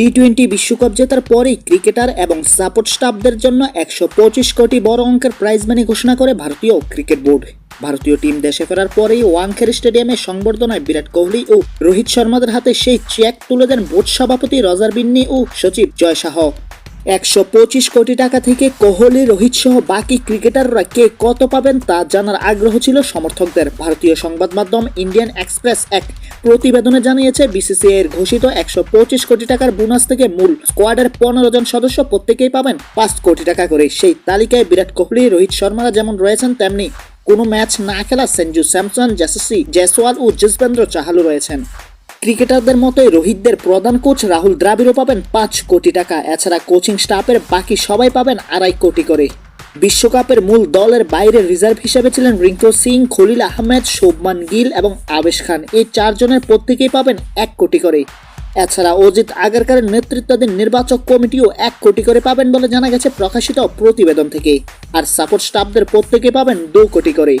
T twenty বিশ্বকাপ জেতার পরেই ক্রিকেটার এবং সাপোর্ট স্টাফদের জন্য একশো পঁচিশ কোটি বড় অঙ্কের প্রাইজ মানি ঘোষণা করে ভারতীয় ক্রিকেট বোর্ড। ভারতীয় টিম দেশে ফেরার পরেই ওয়াংখের স্টেডিয়ামে সংবর্ধনায় বিরাট কোহলি ও রোহিত শর্মাদের হাতে সেই চেক তুলে দেন বোর্ড সভাপতি রজার বিন্নি ও সচিব জয় শাহ একশো পঁচিশ কোটি টাকা থেকে কোহলি, রোহিত সহ বাকি ক্রিকেটাররা কে কত পাবেন তা জানার আগ্রহ ছিল সমর্থকদের। ভারতীয় সংবাদ মাধ্যম ইন্ডিয়ান এক্সপ্রেস এক প্রতিবেদনে জানিয়েছে, বিসিসিআই এর ঘোষিত একশো পঁচিশ কোটি টাকার বোনাস থেকে মূল স্কোয়াডের পনেরো জন সদস্য প্রত্যেকেই পাবেন পাঁচ কোটি টাকা করে। সেই তালিকায় বিরাট কোহলি, রোহিত শর্মারা যেমন রয়েছেন, তেমনি কোনো ম্যাচ না খেলা সেঞ্জু স্যামসন জেসসি জয়সওয়াল ও যশবেন্দ্র চাহালু রয়েছেন। ক্রিকেটারদের মতোই রোহিতদের প্রধান কোচ রাহুল দ্রাবিড়ও পাবেন পাঁচ কোটি টাকা। এছাড়া কোচিং স্টাফের বাকি সবাই পাবেন আড়াই কোটি করে। বিশ্বকাপের মূল দলের বাইরে রিজার্ভ হিসেবে ছিলেন রিঙ্কু সিং, খলিল আহমেদ, শোভমান গিল এবং আবেশ খান। এই চারজনের প্রত্যেকেই পাবেন এক কোটি করে। এছাড়া অজিত আগারকারের নেতৃত্বাধীন নির্বাচক কমিটিও এক কোটি করে পাবেন বলে জানা গেছে প্রকাশিত প্রতিবেদন থেকে। আর সাপোর্ট স্টাফদের প্রত্যেকে পাবেন দু কোটি করে।